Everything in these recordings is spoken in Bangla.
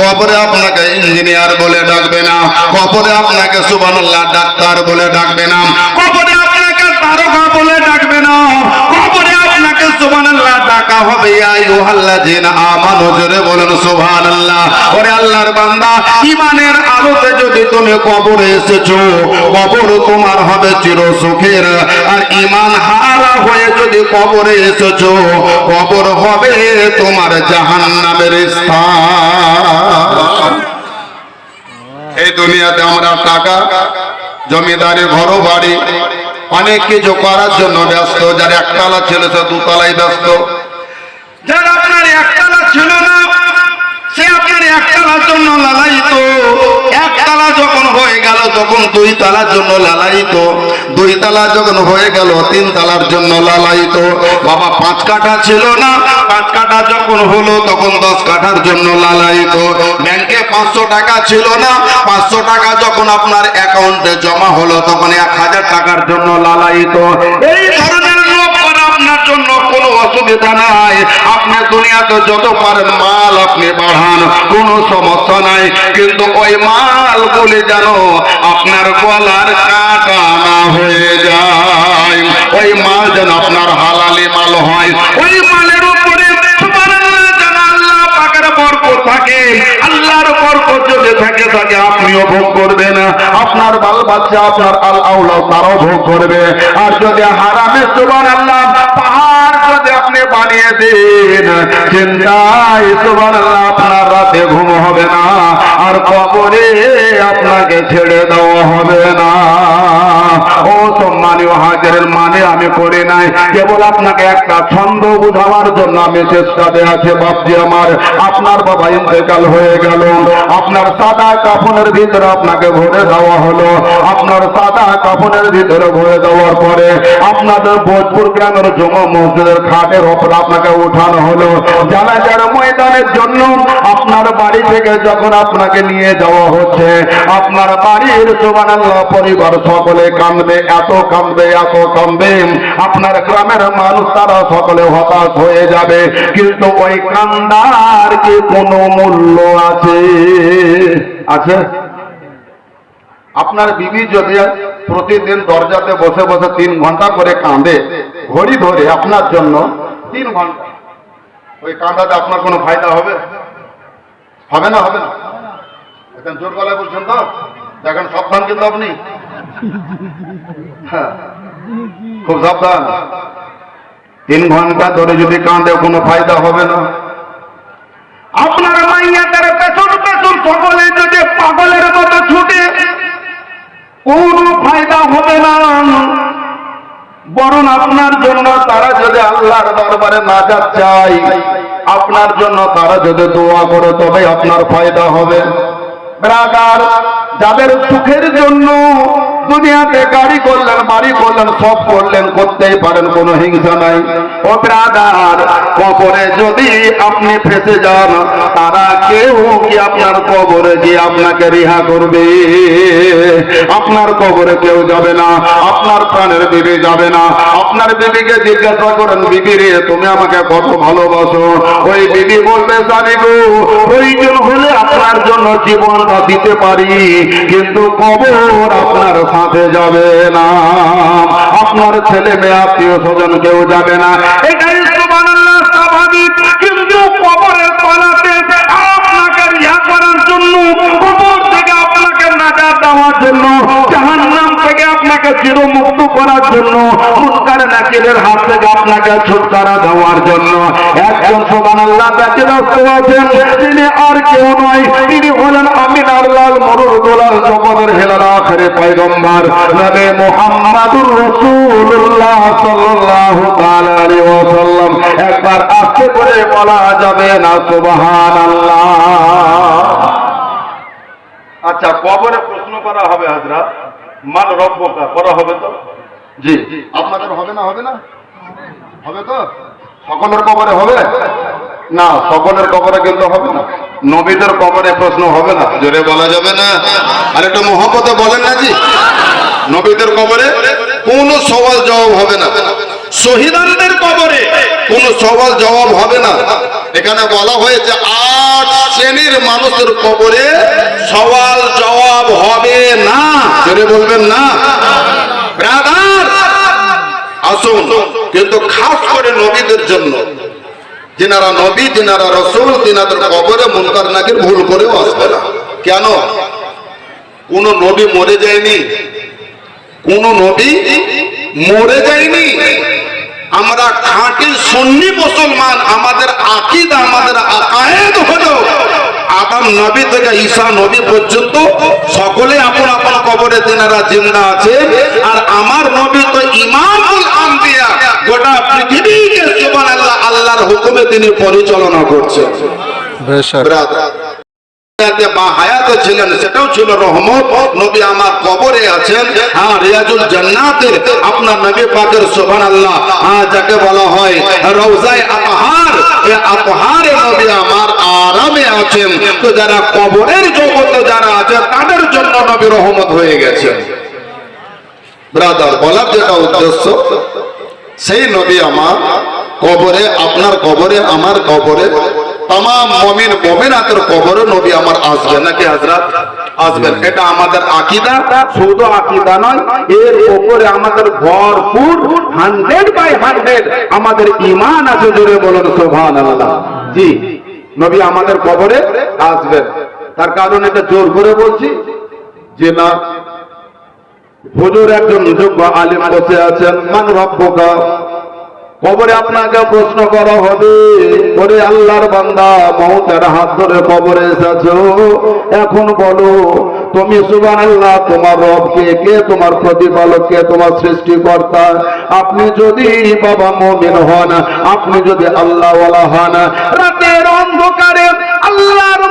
কবরে আপনাকে ইঞ্জিনিয়ার বলে ডাকবে না। কবরে আপনাকে সুবহানাল্লাহ ডাক্তার বলে ডাকবে না। কবরে আপনাকে তারকা বলে ডাকবে না। কবরে আপনাকে ডাকা হবে আমানু। জোরে বলেন সুবহানাল্লাহ। ওরে আল্লাহর বান্দা ইমানের আলোতে যদি তুমি কবরে এসেছ? কবর তোমার হবে চির সুখের আর ঈমান হারা হয়ে যদি কবরে এসেছ, কবর হবে তোমার জাহান্নামের স্থান। এই দুনিয়াতে আমরা টাকা, জমিদারি ঘর বাড়ি অনেক কিছু করার জন্য ব্যস্ত। যার একতলা ছিল সে দুতলায় ব্যস্ত। যার আপনার একতলা ছিল না, সে আপনার একতলার জন্য লালায়িত। একতলা যখন হয়ে গেল, তখন দুই তালার জন্য লালায়িত। দুই তালা যখন হয়ে গেল তিন তালার জন্য লালায়িত। বাবা, পাঁচ কাঠা ছিল না? পাঁচ কাঠা যখন হলো, তখন দশ কাঠার জন্য লালায়িত। ব্যাংকে পাঁচশো টাকা ছিল না? পাঁচশো টাকা যখন আপনার অ্যাকাউন্টে জমা হলো, তখন এক হাজার টাকার জন্য লালায়িত। এই ধরনের অসুবিধা নাই। আপনি দুনিয়াতে যত পারেন মাল আপনি বাড়ান, কোনো সমস্যা নাই। কিন্তু ওই মাল বলে জানো আপনার গলার কাটা না হয়ে যায়। ওই মাল যেন আপনার হালালি মাল হয়। ওই মালের উপরে আল্লাহ আপনিও ভোগ করবেন। আপনার বাল বাচ্চা করবে। আর যদি হারামে আপনি বানিয়ে দিন। চিন্তায় তোমার আপনার রাতে ঘুম হবে না। আর কবরে আপনাকে ছেড়ে দেওয়া হবে না। ও সম্মানীয় হাজারের মানে আমি করে নাই। কেবল আপনাকে একটা ছন্দ বুঝাবার জন্য আমি চেষ্টাতে আছে, বাপজি আমার। আপনার বাবা ইন্তেকাল হয়ে গেল। আপনার সাদা কাফনের ভিতরে আপনাকে ভরে দেওয়া হলো। আপনার সাদা কাফনের ভিতরে ভরে দেওয়ার পরে আপনাদের ভোজপুর গ্রামের জমা মসজিদের খাটের ওপর আপনাকে উঠানো হলো। জানাজার ময়দানের জন্য আপনার বাড়ি থেকে যখন আপনাকে নিয়ে যাওয়া হচ্ছে। আপনার বাড়ির সুবহানাল্লাহ পরিবার সকলে কাঁদবে, এত কাঁদবে এত কাঁদবে। আপনার গ্রামের মানুষ তারা সকলে হতাশ হয়ে যাবে। কিন্তু ওই কান্দার কি কোনো মূল্য আছে? আছে? আপনার বিবি যদি প্রতিদিন দরজাতে বসে বসে তিন ঘণ্টা করে কাঁদে ঘড়ি ধরে আপনার জন্য তিন ঘণ্টা। ওই কাঁদাতে আপনার কোনো ফায়দা হবে? হবে না হবে না। এখন জোর গলায় বলছেন তো? দেখেন সাবধান কিন্তু আপনি। হ্যাঁ, খুব সাবধান। তিন ঘণ্টা ধরে যদি কাঁদে কোনো ফায়দা হবে না। আপনার মাইয়াদের পেছন পেছন সকলে যদি পাগলের মতো ছুটে কোনো ফায়দা হবে না। বরং আপনার জন্য তারা যদি আল্লাহর দরবারে নাজাত চাই আপনার জন্য তারা যদি দোয়া করে তবে আপনার ফায়দা হবে। ব্রাদার যাদের সুখের জন্য দুনিয়াতে গাড়ি করলেন, বাড়ি করলেন, সব করলেন, করতেই পারেন, কোনো হিংসা নাই। ও ব্রাদার, কবরে যদি আপনি ফেসে যান, তারা কেউ কি আপনার কবরে গিয়ে আপনাকে রিহা করবে? আপনার কবরে কেউ যাবে না, আপনার প্রাণের বিবি যাবে না। আপনার বিবিকে জিজ্ঞাসা করেন, বিবি রে, তুমি আমাকে কত ভালোবাসো? ওই বিবি বলবে জানি গো, প্রয়োজন হলে আপনার জন্য জীবনটা দিতে পারি, কিন্তু কবর আপনার সাথে যাবে না। আপনার ছেলে মেয়ে, আত্মীয় স্বজন কেউ যাবে না। এটাই স্বাভাবিক। কিন্তু কবরের পালাতে আপনাকে রিহা করার জন্য, কবর থেকে আপনাকে দেওয়ার জন্য, জাহান্নাম থেকে আপনাকে চিরমুক্ত করার জন্য নাকিরের হাত থেকে আপনাকে ছুটকারা দেওয়ার জন্য। একজন আছেন। তিনি আর কেউ নয়। তিনি হলেন দোলাল হেলার পয়গম্বর নবী মুহাম্মাদুর রাসূলুল্লাহ সাল্লাল্লাহু তাআলা আলাইহি ওয়াসাল্লাম। একবার আস্তে করে বলা যাবে না সুবহানাল্লাহ। আচ্ছা কবরে প্রশ্ন করা হবে হাজরা মান রব্বকা করা হবে তো? জি। আপনাদের হবে না হবে না? হবে তো? সকলের কবরে হবে? না সকলের কবরে কিন্তু হবে না। নবীদের কবরে প্রশ্ন হবে না। জোরে বলা যাবে না। আর একটু মোহাম্মতে বলেন না জি। নবীদের কবরে কোনো সওয়াল জবাব হবে না। শহীদানদের কবরে কোনো সওয়াল জবাব হবে না। এখানে বলা হয়েছে, আট শ্রেণির মানুষের কবরে সওয়াল জবাব হবে না। জোরে বলবেন না। আসুন। কিন্তু খাস করে নবীদের জন্য যেনারা নবী, যেনারা রসুল তেনাদের কবরে মুনকার নাকির ভুল করেও আসবে না। কেন? কোন নবী মরে যায়নি। কোন নবী মরে যায়নি। আমরা খাঁটি সুন্নি মুসলমান, আমাদের আকিদা, আমাদের আকায়েদ হলো আদম নবী থেকে ঈশা নবী পর্যন্ত সকলে আপন আপন কবরে তেনারা জিন্দা আছে আর আমার নবী তো ইমামুল আম্বিয়া গোটা পৃথিবীকে সুবহানাল্লাহ আল্লাহর হুকুমে তিনি পরিচালনা করছেন বেশক ব্রাদার দুনিয়াতে বা হায়াতে ছিলেন সেটাও ছিল রহমত। নবী আমার কবরে আছেন। হ্যাঁ রিয়াজুল জান্নাতের আপনার নবী পাকের সুবহানাল্লাহ। হ্যাঁ যাকে বলা হয় রওজায়ে আতহার। এই আতহারে নবী আমার আরামে আছেন। তো যারা কবরের জগতে যারা আছে তাদের জন্য নবী রহমত হয়ে গেছেন ব্রাদার বলার যেটা উদ্দেশ্য সেই নবী আমার কবরে, আপনার কবরে, আমার কবরে নবী আমাদের ইমান আছে জুড়ে বলুন সোভান জি, নবী আমাদের কবরে আসবেন তার কারণ এটা জোর করে বলছি, যে না, হুজুর একজন যোগ্য আলিম বসে আছেন, মান কবরে আপনাকে প্রশ্ন করা হবে, ওরে আল্লাহর বান্দা, মৌতের হাত ধরে কবরে এসেছ। এখন বলো, তুমি সুবান আল্লাহ তোমার রবকে কে, তোমার প্রতিপালক কে, তোমার সৃষ্টিকর্তা? আপনি যদি বাবা মমিন হন, আপনি যদি আল্লাহওয়ালা হন, রাতের অন্ধকারে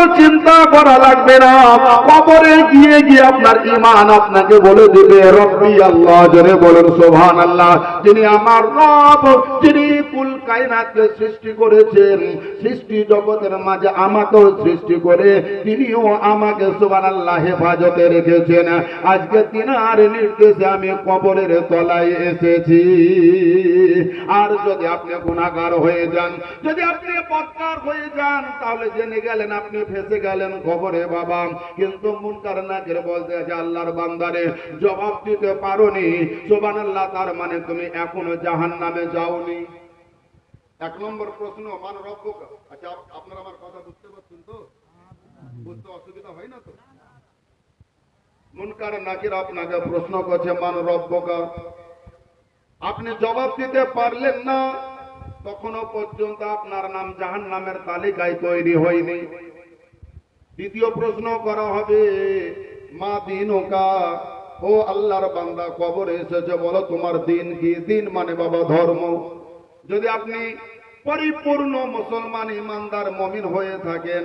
কোনো চিন্তা করা লাগবে না। কবরে গিয়ে গিয়ে আপনার ইমান আপনাকে বলে দিবে। রব্বি আল্লাহ জনে বলেন সোভান আল্লাহ যিনি আমার রব, যিনি কুল কায়নাতকে সৃষ্টি করেছেন, সৃষ্টি জগতের মাঝে আমাকেও সৃষ্টি করে, তিনিও আমাকে সোভান আল্লাহ হেফাজতে রেখেছেন। আজকে তিনার নির্দেশে আমি কবরের তলায় এসেছি। আর যদি আপনি গুণাগার হয়ে যান, যদি আপনি পথকার হয়ে যান, তাহলে জেনে গেলেন আপনি ফেসে গেলেন খবরে বাবা। কিন্তু মুনকার নাকের বলতে আছে আল্লাহর বান্দারে। জবাব দিতে পারোনি। সোবান আল্লাহ তার মানে তুমি এখনও জাহান নামে যাওনি। এক নম্বর প্রশ্ন, মান রব্বকা। আচ্ছা আপ- আপনারা আমার কথা বুঝতে পারছেন তো? বুঝতে অসুবিধা হয় না তো? মুনকার নাকির আপনাকে প্রশ্ন করছে, মান রব্বকা। আপনি জবাব দিতে পারলেন না, তখনও পর্যন্ত আপনার নাম জাহান নামের তালিকায় তৈরি হয়নি। দ্বিতীয় প্রশ্ন করা হবে, মা দিন ওকা ও আল্লাহর বান্দা কবরে এসেছে বলো তোমার দিন কি? দিন মানে বাবা ধর্ম। যদি আপনি পরিপূর্ণ মুসলমান, ইমানদার, মমিন হয়ে থাকেন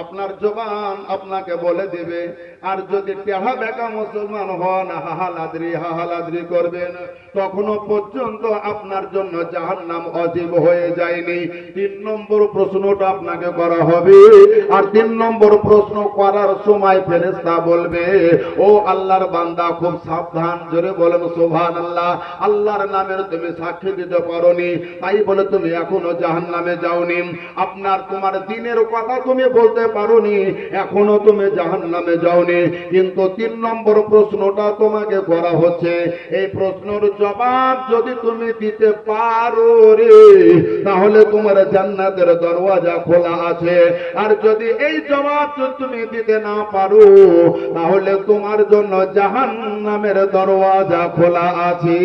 আপনার জবান আপনাকে বলে দেবে। আর যদি টেহা বেকা মুসলমান হন, হাহালাদ্রি হাহালাদ্রি করবেন। তখনও পর্যন্ত আপনার জন্য জাহান নাম অজীব হয়ে যায়নি। তিন নম্বর প্রশ্নটা আপনাকে করা হবে। আর তিন নম্বর প্রশ্ন করার সময় ফেরেস্তা বলবে, ও আল্লাহর বান্দা, খুব সাবধান, জোরে বলেন সোভান আল্লাহ আল্লাহর নামের তুমি সাক্ষী দিতে পারোনি। তাই বলে তুমি এখনও জাহান নামে যাওনি। আপনার, তোমার দিনের কথা তুমি বলতে পারোনি, এখনও তুমি জাহান নামে যাওনি। কিন্তু তিন নম্বর প্রশ্নটা তোমাকে করা হচ্ছে। এই প্রশ্নের জবাব যদি তুমি দিতে পারো রে তাহলে তোমার জান্নাতের দরওয়াজা খোলা আছে। আর যদি এই জবাব তুমি দিতে না পারো, তাহলে তোমার জন্য জাহান নামের দরওয়াজা খোলা আছে।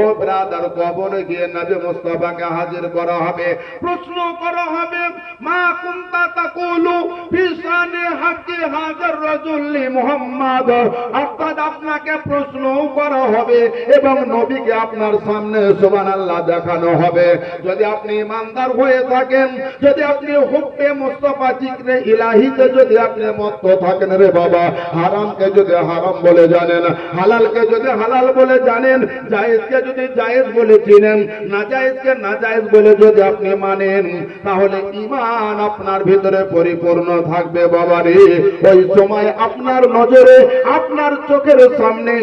ও ব্রাদার, কবরে গিয়ে নবী মুস্তাফাকে হাজির করা হবে। প্রশ্ন করা হবে, মা কুম كنت تقول في شان حق هذا الرجل محمد অর্থাৎ আপনাকে প্রশ্ন করা হবে এবং নবীকে আপনার সামনে সুবহানাল্লাহ দেখানো হবে যদি আপনি ইমানদার হয়ে থাকেন যদি আপনি হুব্বে মুস্তাফা জিকরে ইলাহিতে যদি আপনি মত্ত থাকেন রে বাবা হারামকে যদি হারাম বলে জানেন হালালকে যদি হালাল বলে জানেন জায়েজকে যদি জায়েজ বলে চিনেন নাজায়েজকে নাজায়েজ বলে যদি আপনি মানেন তাহলে ইমান আপনার ভিতরে পরিপূর্ণ থাকবে বাবা রে ওই সময় আপনার নজরে, আপনার চোখের সামনে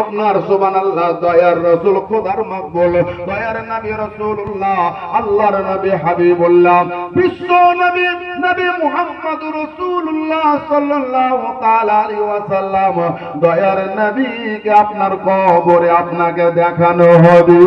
আপনার সুবহানাল্লাহ দয়ার রাসূল খোদার মকবুল, দয়ার নবী রাসূলুল্লাহ, আল্লাহর নবী হাবিবুল্লাহ, বিশ্ব নবী নবী মুহাম্মদ রাসূলুল্লাহ সাল্লাল্লাহু তাআলা ওয়াসাল্লাম, দয়ার নবীকে আপনার কবরে আপনাকে দেখানো হবে।